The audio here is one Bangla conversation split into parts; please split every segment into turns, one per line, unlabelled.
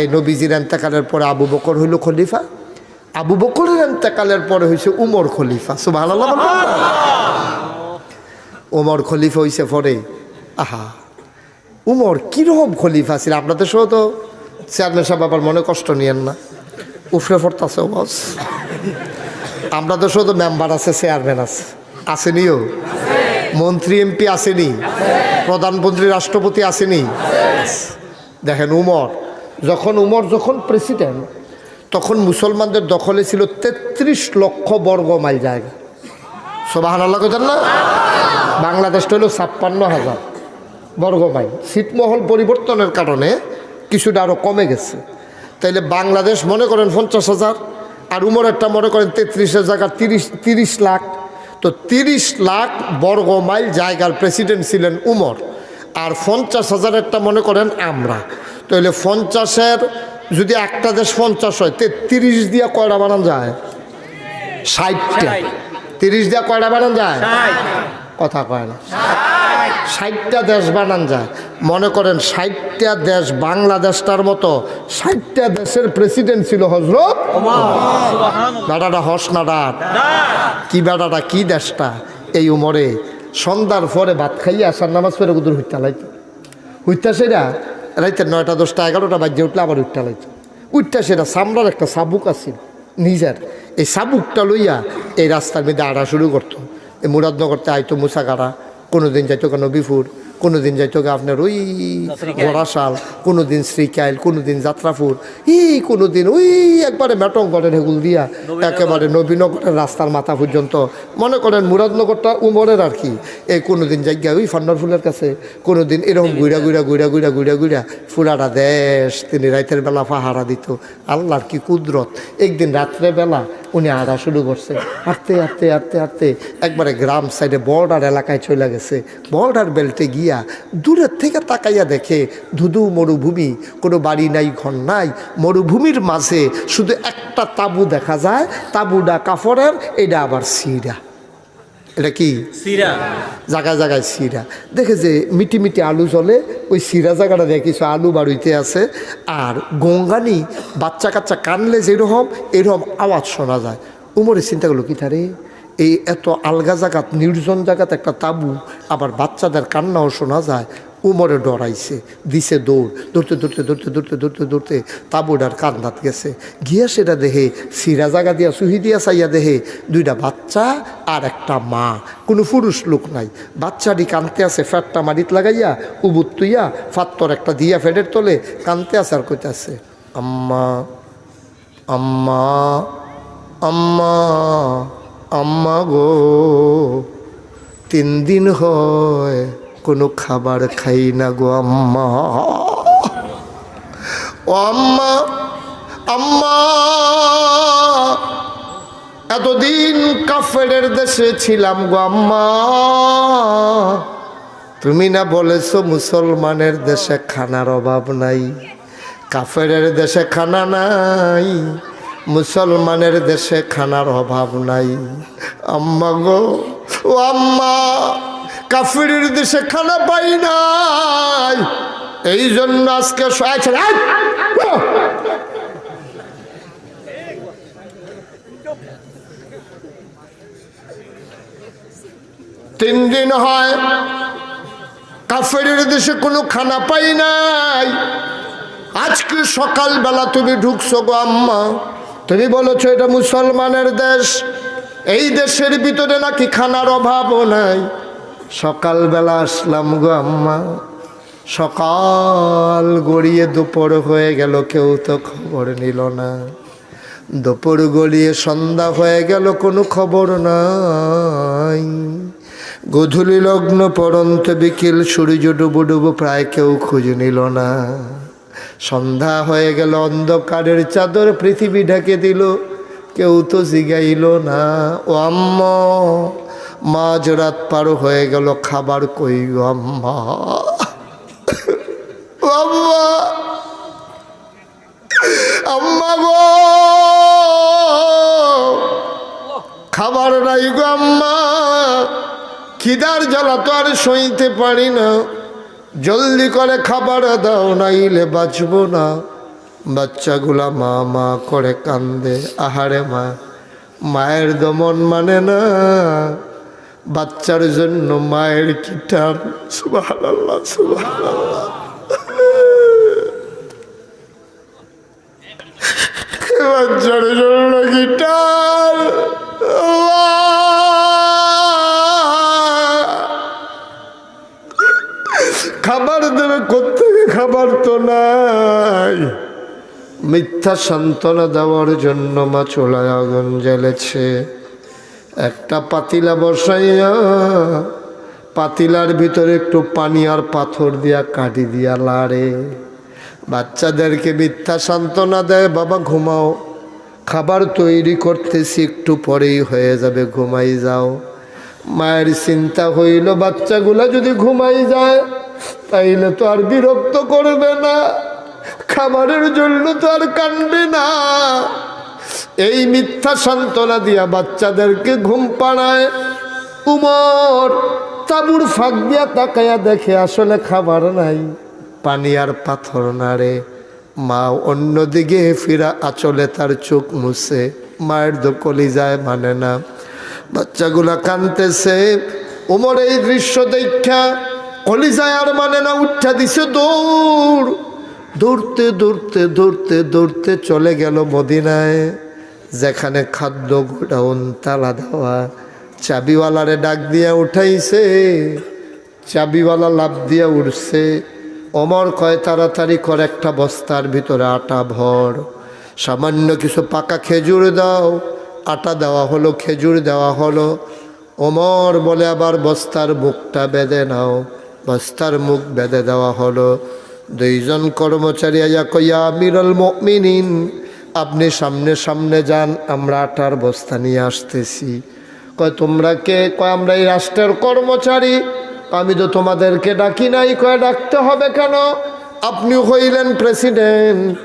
এই নবীজির এন্তেকালের পরে আবু বকর হইল খলিফা। আবু বকরের এন্তেকালের পরে হয়েছে উমর খলিফা। সুবাহ উমর খলিফা হইছে পরে। আহা। উমর কীরকম খলিফা ছিল? আপনাদের সহ তো চেয়ারম্যান সাহেব আবার মনে কষ্ট নিয়েন না। উফরে পড়তাছে বস আপনাদের সহ তো মেম্বার আছে চেয়ারম্যান আছে। আসেনিও? মন্ত্রী এমপি আসেনি? প্রধানমন্ত্রী রাষ্ট্রপতি আসেনি? দেখেন উমর। যখন উমর যখন প্রেসিডেন্ট তখন মুসলমানদের দখলে ছিল তেত্রিশ লক্ষ বর্গ মাইল জায়গা। সোবাহান আল্লাহ কোথান না? বাংলাদেশটা হলো ছাপ্পান্ন হাজার বর্গ মাইল। ছিটমহল পরিবর্তনের কারণে কিছুটা আরও কমে গেছে। তাইলে বাংলাদেশ মনে করেন পঞ্চাশ হাজার, আর উমরেরটা মনে করেন তেত্রিশ জায়গা তিরিশ তিরিশ লাখ। তো তিরিশ লাখ বর্গ মাইল জায়গার প্রেসিডেন্ট ছিলেন উমর। আর পঞ্চাশ হাজারেরটা মনে করেন আমরা। তাহলে পঞ্চাশের যদি একটা দেশ পঞ্চাশ হয় তেত্রিশ দিয়া কয়টা বানান যায়? ষাটটা। তিরিশ দিয়া কয়টা বানান যায়? কথা কয় না। ষাটটা দেশ বানান যায়। মনে করেন ষাটটা দেশ বাংলাদেশটার মতো ষাটটা দেশের প্রেসিডেন্ট ছিল হজরত বেটাটা হস না ডাট কি বেটাটা কি দেশটা? এই উমরে সন্ধ্যার পরে ভাত খাইয়ে আসার নামাজ পড়ে কুদুর হইতা লাইতো হইতা সেরা রাইতে নয়টা, দশটা, এগারোটা বাজে উঠলে আবার উঠতে লাইতো। উঠটা সেটা সামলার একটা সাবুক আছে নিজের। এই সাবুকটা লইয়া এই রাস্তার মধ্যে আড়া শুরু করতো। এই মুরাদনগরতে আইতো মুসাগাড়া কোনো দিন যাইতো কেন বিফুর কোনো দিন যাইতো গা আপনার ওই বড়াশাল কোনো দিন শ্রীকাইল কোনো দিন যাত্রাপুর এই কোনো দিন ওই একবারে মেটংগড়ের হেগুল দিয়া একেবারে নবীনগরের রাস্তার মাথা পর্যন্ত। মনে করেন মুরাদনগরটা উমরের আর কি। এই কোনো দিন জায়গা ওই ফান্ডার ফুলের কাছে কোনো দিন এরকম গুইরা গুইরা গুইরা গুইরা গুইরা গুইরা ফুলাটা দেশ তিনি রাইতের বেলা পাহারা দিত। আল্লাহর কি কুদরত। একদিন রাত্রে বেলা উনি আড়া শুরু করছে। হাঁটতে হাঁটতে হাঁটতে হাঁটতে একবারে গ্রাম সাইডে বর্ডার এলাকায় চলে গেছে। বর্ডার বেল্টে গিয়া দূরের থেকে তাকাইয়া দেখে ধুধু মরুভূমি কোনো বাড়ি নাই ঘর নাই। মরুভূমির মাঝে শুধু একটা তাবু দেখা যায় তাবুটা কাফরের এটা আবার সিরা। এটা কি?
সিরা।
জায়গায় জায়গায় সিরা। দেখে যে মিটি মিটি আলু চলে ওই সিরা জায়গাটা দেখে কিছু আলু বাড়িতে আছে। আর গঙ্গানি বাচ্চা কাচ্চা কানলে যেরকম এরকম আওয়াজ শোনা যায়। উমরে চিন্তা করল কি তারে? এই এত আলগা জাগাত, নির্জন জাগাত একটা তাবু, আবার বাচ্চাদের কান্নাও শোনা যায়, উমরে ডরাইছে, দিছে দৌড়, দৌড়তে দৌড়তে দৌড়তে দৌড়তে দৌড়তে দৌড়তে তাবুডার কান্দাত গেছে। গিয়া সেটা দেহে সিরা জাগা দিয়া, সুহি দিয়া চাইয়া দেহে দুইটা বাচ্চা আর একটা মা, কোনো পুরুষ লোক নাই। বাচ্চাটি কানতে আছে, ফ্যাটটা মারিত লাগাইয়া, উবুত তুইয়া, ফাত্তর একটা দিয়া ফেডের তোলে কানতে আছে আর কইতে আছে, আম্মা আম্মা আম্মা। আম্মা গো তিন দিন হয় কোনো খাবার খাই না গো আম্মা। ও আম্মা আম্মা, এতদিন কাফেরের দেশে ছিলাম গো আম্মা। তুমি না বলেছ মুসলমানের দেশে খানার অভাব নাই, কাফেরের দেশে খানা নাই। মুসলমানের দেশে খানার অভাব নাই। আম্মা গো, ও আম্মা, কাফিরের দেশে খানা পাই নাই। এই জন্য আজকে! তিন দিন হয়, কাফেরের দেশে কোনো খানা পাই নাই। আজকে সকালবেলা তুমি ঢুকছো গো আম্মা। তুমি বলেছ এটা মুসলমানের দেশ। এই দেশের ভিতরে নাকি খানার অভাবও নাই। সকালবেলা আসলাম গো আম্মা। সকাল গড়িয়ে দুপুর হয়ে গেল, কেউ তো খবর নিল না। দুপুর গড়িয়ে সন্ধ্যা হয়ে গেল, কোনো খবর নাই। গধূলি লগ্ন পরন্ত বিকেল, সূর্য ডুবো ডুবো, প্রায় কেউ খুঁজ নিল না। সন্ধ্যা হয়ে গেল, অন্ধকারের চাদর পৃথিবী ঢেকে দিল। কেউ তো জিগাইল না, ও আম্ম মাঝ রাত পার হয়ে গেল, খাবার কই আম্মা? আম্মা আম্মা গো, খাবার নাই গো আম্মা। খিদার জ্বালা তো আর সইতে পারি না। জলদি করে খাবার দাও, নাইলে বাঁচবো না। বাচ্চাগুলা মা মা করে কান্দে, আহারে মা, মায়ের দমন মানে না। বাচ্চার জন্য মায়ের কি টান? সুবাহ সুবাহ বাচ্চার জন্য কি টান? খাবার দেবে কোথেকে খাবার তো নাই? মিথ্যা সান্ত্বনা দেওয়ার জন্য মা চোলায় আগুন জ্বেলেছে। একটা পাতিলা বসাইয়া পাতিলার ভিতরে একটু পানি আর পাথর দিয়া কাটি দিয়া লাড়ে। বাচ্চাদেরকে মিথ্যা সান্ত্বনা দেয়, বাবা, ঘুমাও। খাবার তৈরি করতেছি, একটু পরেই হয়ে যাবে, ঘুমাই যাও। মায়ের চিন্তা হইল, বাচ্চাগুলা যদি ঘুমাই যায়, তাইলে তো আর বিরক্ত করবে না। খাবারের জন্য তো আর কানবে না। এই মিথ্যা সান্ত্বনা দিয়া বাচ্চাদেরকে ঘুম পাড়ায়। উমর তাবুর ফাঁক দিয়া তাকায়া দেখে, আসলে খাবার নাই, পানি আর পাথর নাড়ে মা অন্যদিকে ফিরা, আচলে তার চোখ মুছে, মায়ের দোকলি যায় মানে না। বাচ্চাগুলা কানতেছে। উমর এই দৃশ্য দেখা, কলিজায় আর মানে না, উঠা দিছে দৌড়। দৌড়তে দৌড়তে দৌড়তে দৌড়তে চলে গেল মদিনায়। যেখানে খাদ্য গোডাউন, তালা দেওয়া, চাবিওয়ালারে ডাক দিয়া উঠাইছে। চাবিওয়ালা লাভ দিয়া উঠছে। অমর কয়, তাড়াতাড়ি কর, একটা বস্তার ভিতরে আটা ভর। সামান্য কিছু পাকা খেজুর দাও। আটা দেওয়া হলো, খেজুর দেওয়া হলো। ওমর বলে, আবার বস্তার মুখটা বেঁধে নাও। বস্তার মুখ বেঁধে দেওয়া হলো। দুইজন কর্মচারী আয়া কইয়া মিরল মিনিন আপনি সামনে সামনে যান, আমরা আটার বস্তা নিয়ে আসতেছি। কয়, তোমরা কে? কয়, আমরা এই রাষ্ট্রের কর্মচারী। আমি তো তোমাদেরকে ডাকি নাই। কয়, ডাকতে হবে কেন? আপনি হইলেন প্রেসিডেন্ট।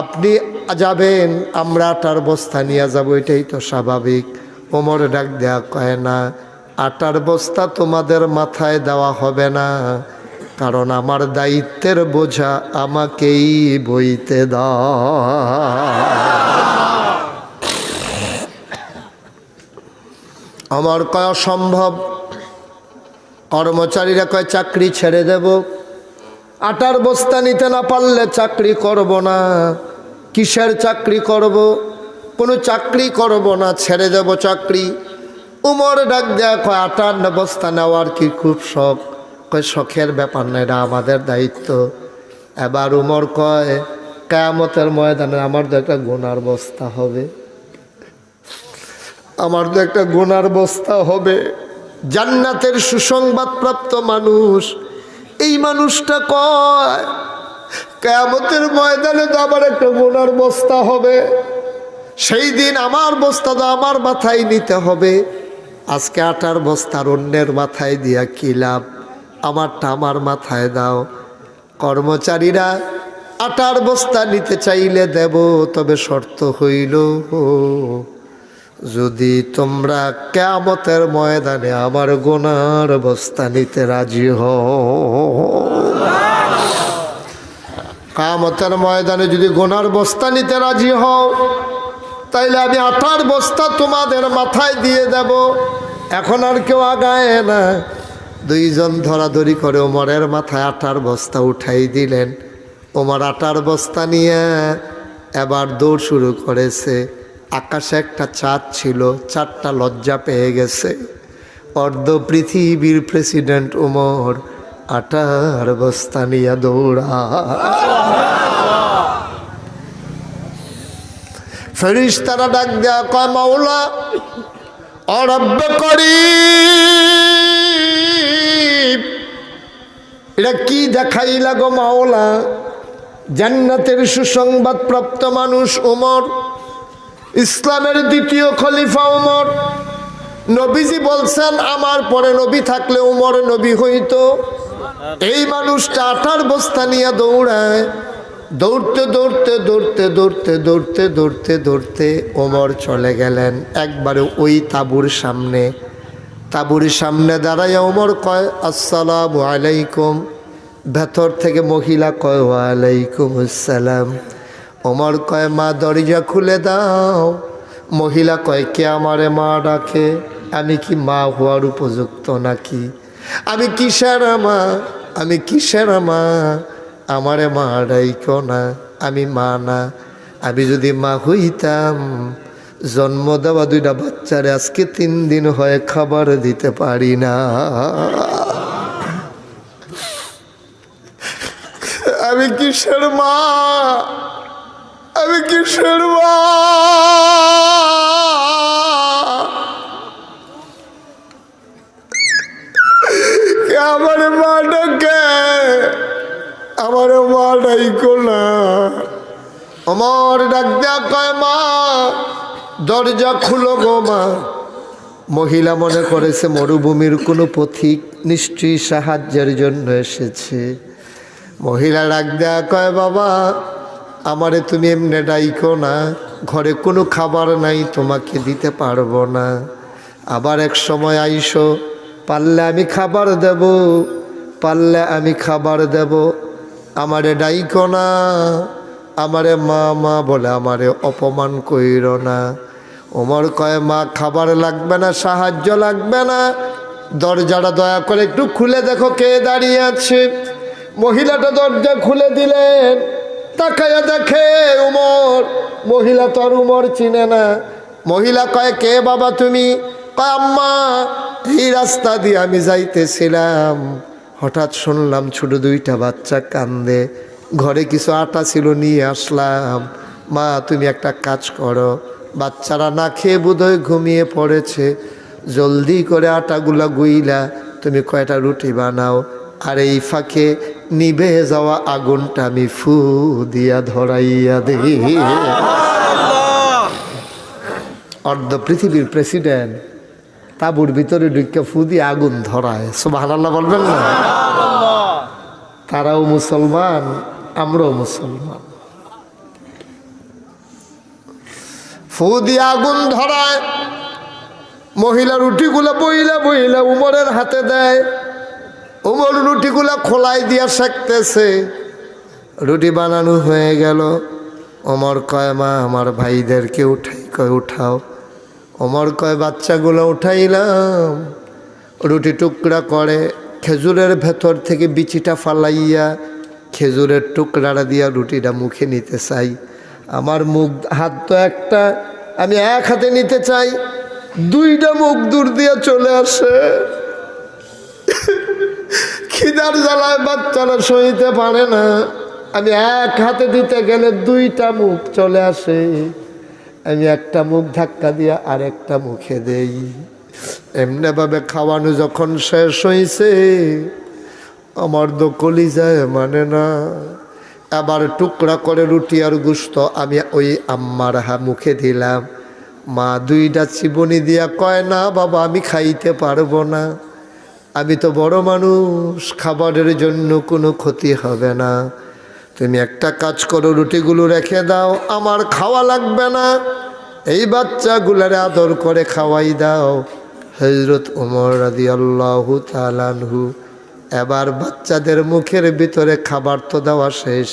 আপনি যাবেন, আমরা আটার বস্তা নিয়ে যাব, এটাই তো স্বাভাবিক। ওমর ডাক দেয়া কয় না আটার বস্তা তোমাদের মাথায় দেওয়া হবে না, কারণ আমার দায়িত্বের বোঝা আমাকেই বইতে দাও। আমার কয় অসম্ভব, কর্মচারীরা কয় চাকরি ছেড়ে দেব আটার বস্তা নিতে না পারলে চাকরি করব না। কিসের চাকরি করব? কোনো চাকরি করব না, ছেড়ে দেব চাকরি। উমর ডাক দেয়া কয়, আটার বস্তা নেওয়ার কি খুব শখ? কয়, শখের ব্যাপার না, এটা আমাদের দায়িত্ব। এবার উমর কয়, কেয়ামতের ময়দানে আমার তো একটা গোনার বস্তা হবে। আমার তো একটা গোনার বস্তা হবে। জান্নাতের সুসংবাদপ্রাপ্ত মানুষ মানুষটা কয়, কেয়ামতের ময়দানে তো আমার একটা গোনার বস্তা হবে, সেই দিন আমার বস্তা তো আমার মাথায় নিতে হবে। আজকে আটার বস্তার অন্যের মাথায় দিয়া কি লাভ? আমারটা আমার মাথায় দাও। কর্মচারীরা, আটার বস্তা নিতে চাইলে দেব, তবে শর্ত হইল যদি তোমরা কেমতের ময়দানে আমার গোনার বস্তা নিতে রাজি হও। কামতের ময়দানে যদি গোনার বস্তা নিতে রাজি হও, তাইলে আমি আটার বস্তা তোমাদের মাথায় দিয়ে দেব। এখন আর কেউ আগায় না। দুইজন ধরাধরি করে ওমরের মাথায় আটার বস্তা উঠাই দিলেন। ওমর আটার বস্তা নিয়ে এবার দৌড় শুরু করেছে। আকাশে একটা চাঁদ ছিল, চারটা লজ্জা পেয়ে গেছে। অর্ধ পৃথিবীর প্রেসিডেন্ট উমর আটার বস্তা নিয়ে দৌড়া। ফেরিস তারা ডাক দেয়া, কয়, মাওলা, অরব্য করি এটা কি দেখাইলা গো, মাওলা? জান্নাতের সুসংবাদ প্রাপ্ত মানুষ ওমর। ইসলামের দ্বিতীয় খলিফা ওমর নবীজি বলছেন, আমার পরে নবী থাকলে উমর নবী হইতো। এই মানুষটা আটার বস্তা নিয়ে দৌড়ায়। দৌড়তে দৌড়তে দৌড়তে দৌড়তে দৌড়তে দৌড়তে দৌড়তে ওমর চলে গেলেন একবারে ওই তাঁবুর সামনে। তাঁবুর সামনে দাঁড়ায় ওমর কয়, আসসালামু আলাইকুম। ভেতর থেকে মহিলা কয়, ওয়ালাইকুম আসসালাম। ওমর কয়, মা, দরজা খুলে দাও। মহিলা কয়, কে আমারে মা ডাকে? আমি কি মা হওয়ার উপযুক্ত নাকি? আমি কিসের মা? আমি কিসের মা? আমারে মা ডাইকো না, আমি মা না। আমি যদি মা হইতাম, জন্ম দেওয়া দুইটা বাচ্চারে আজকে তিন দিন হয় খাবার দিতে পারি না। আমি কিসের মা? আমি কিসের মা? আমার মা ডাকে আমার মা ডাইকো না আমার ডাক কয়, মা, দরজা খুলো গো মা। মহিলা মনে করেছে মরুভূমির কোনো পথিক নিশ্চয়ই সাহায্যের জন্য এসেছে। মহিলা ডাক দেয়া কয়, বাবা আমারে তুমি এমনি ডাইকো না, ঘরে কোনো খাবার নাই, তোমাকে দিতে পারব না। আবার এক সময় আইসো, পারলে আমি খাবার দেব, পারলে আমি খাবার দেব। আমারে ডাইকো না, আমারে মা মা বলে আমারে অপমান কইর না। ওমর কয়, মা, খাবার লাগবে না, সাহায্য লাগবে না। দরজাটা দয়া করে একটু খুলে দেখো কে দাঁড়িয়ে আছে। মহিলাটা দরজা খুলে দিলেন। তাকায়া দেখে উমর, মহিলা তো আর উমর চিনে না। মহিলা কয়, কে বাবা তুমি? কয়, আম্মা, এই রাস্তা দিয়ে আমি যাইতেছিলাম। হঠাৎ শুনলাম ছোট দুইটা বাচ্চা কান্দে। ঘরে কিছু আটা ছিল, নিয়ে আসলাম। মা, তুমি একটা কাজ করো। বাচ্চারা না খেয়ে বোধহয় ঘুমিয়ে পড়েছে। জলদি করে আটাগুলা গুইলা। তুমি কয়টা রুটি বানাও? আর, এই ফাঁকে নিভে যাওয়া আগুনটা আমি ফু দিয়া ধরাইয়া দে অর্ধ পৃথিবীর প্রেসিডেন্ট তাবুর ভিতরে ঢুকে ফু দিয়ে আগুন ধরায়। সুবাহ বলবেন না? তারাও মুসলমান, আমরাও মুসলমান। ফু দিয়ে আগুন ধরায় মহিলা রুটিগুলো বইলা বইলা উমরের হাতে দেয়। উমর রুটিগুলা খোলাই দিয়া শেখতেছে। রুটি বানানো হয়ে গেল। ওমর কয়, মা, আমার ভাইদেরকে উঠাই, কয়, উঠাও। ওমর কয়, বাচ্চাগুলো উঠাইলাম। রুটি টুকরা করে খেজুরের ভেতর থেকে বিচিটা ফালাইয়া খেজুরের টুকরাটা দিয়া রুটিটা মুখে নিতে চাই। আমার মুখ, হাত তো একটা, আমি এক হাতে নিতে চাই। দুইটা মুখ দূর দিয়ে চলে আসে। খিদার জ্বালায় বাচ্চারা সইতে পারে না। আমি এক হাতে দিতে গেলে দুইটা মুখ চলে আসে। আমি একটা মুখ ধাক্কা দিয়ে আরেকটা মুখে দেই। এমনিভাবে খাওয়ানো যখন শেষ হয়েছে আমার তো কলিজায় মানে না। আবার টুকরা করে রুটি আর গুস্ত আমি ওই আম্মার হা মুখে দিলাম। মা দুইটা চিবনি দিয়া কয়, না বাবা, আমি খাইতে পারব না। আমি তো বড় মানুষ, খাবারের জন্য কোনো ক্ষতি হবে না। তুমি একটা কাজ করো, রুটিগুলো রেখে দাও, আমার খাওয়া লাগবে না। এই বাচ্চাগুলারে আদর করে খাওয়াই দাও। হজরত উমর রাদি আল্লাহ তালানহু এবার বাচ্চাদের মুখের ভিতরে খাবার তো দেওয়া শেষ।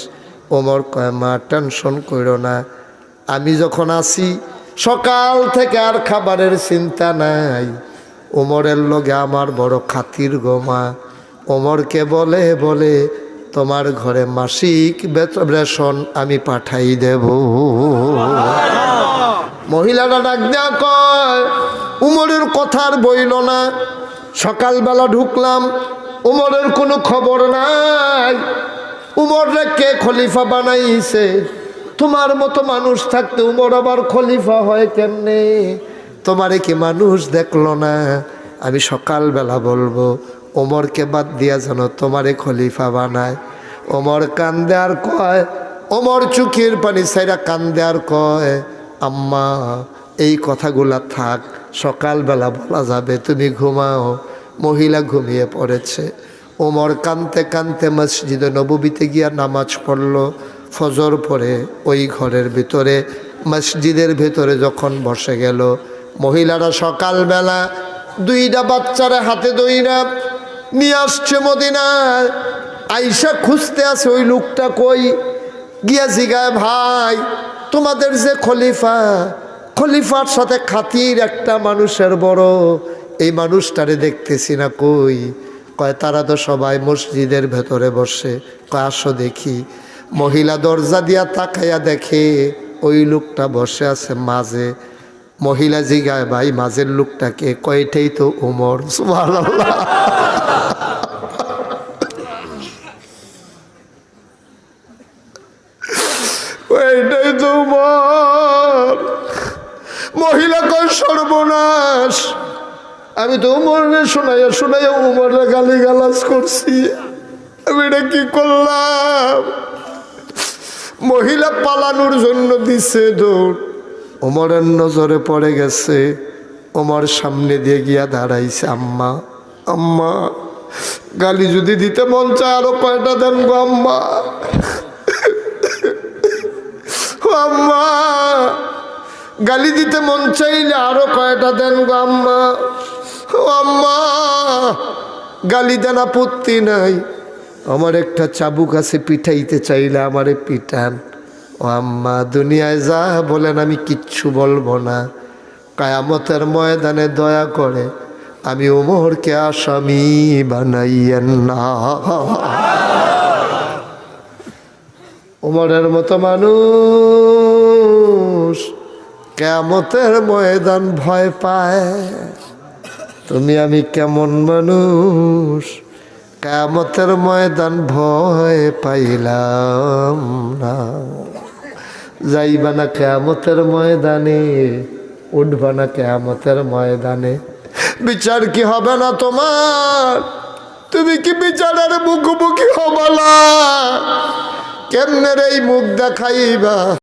ওমর কয়, মা, টেনশন করো না। আমি যখন আসি, সকাল থেকে আর খাবারের চিন্তা নাই। ওমরের লগে আমার বড় খাতির গোমা ওমরকে বলে বলে, তোমার ঘরে মাসিক রেশন আমি পাঠাই দেব। মহিলারা ডাক দেওয়া কয়, উমরের কথার বইল না। সকালবেলা ঢুকলাম, উমরের কোনো খবর নাই। উমররে কে খলিফা বানাইছে? তোমার মতো মানুষ থাকতে উমর আবার খলিফা হয় কেমনে? তোমারে কি মানুষ দেখল না? আমি সকালবেলা বলব, ওমরকে বাদ দিয়া যেন তোমারে খলিফা বানায়। ওমর কান্দে আর কয়, ওমর চুকির পানি সাইরা কান্দে আর কয়, আম্মা, এই কথাগুলা থাক, সকালবেলা বলা যাবে তুমি ঘুমাও। মহিলা ঘুমিয়ে পড়েছে। ওমর কানতে কানতে মসজিদে নবীতে গিয়া নামাজ পড়ল। ফজর পরে ওই ঘরের ভিতরে, মসজিদের ভিতরে যখন বসে গেল মহিলারা সকালবেলা দুইটা বাচ্চারা হাতে দইরা নিয়ে আসছে মদিনায়। আইসা খুঁজতে আছে, ওই লোকটা কই? গিয়া জিগায় ভাই, তোমাদের যে খলিফা, খলিফার সাথে খাতির একটা মানুষের বড়। এই মানুষটারে দেখতেছি না, কই? কয়, তারা তো সবাই মসজিদের ভেতরে বসে। কয়, আসো দেখি। মহিলা দরজা দিয়া তাকাইয়া দেখে, ওই লোকটা বসে আছে মাঝে। মহিলা জিগায়, ভাই, মাঝের লোকটাকে কয়টাই তো উমর? ওইটাই মহিলা কয়, সর্বনাশ। আমি তো উমরে শোনাইয়া শোনাইয়া উমরে গালি গালাজ করছি। আমি এটা কি করলাম? মহিলা পালানোর জন্য দিছে দৌড়। ওমরের নজরে পড়ে গেছে, ওমর সামনে দিয়ে গিয়া দাঁড়াইছে, আম্মা আম্মা, গালি যদি দিতে মন চায় আরও কয়টা দেন গো আম্মা? আম্মা, গালি দিতে মন চাইলে আরও কয়টা দেন গো আম্মা? আম্মা, গালি দেন আপত্তি নাই। আমার একটা চাবুক আছে, পিঠাইতে চাইলে আমারে পিঠান ও আম্মা, দুনিয়ায় যা বলেন আমি কিচ্ছু বলব না। কায়ামতের ময়দানে দয়া করে আমি ওমরকে আসামি বানাইয়েন না। ওমরের মতো মানুষ কেমতের ময়দান ভয় পায়। তুমি আমি কেমন মানুষ? কেমতের ময়দান ভয় পাইলাম না। যাইবা না কেমতের ময়দানে, উঠবা না কেমতের ময়দানে। বিচার কি হবে না তোমার? তুমি কি বিচারের মুখোমুখি হবলা কেমনের এই মুখ দেখাইবা?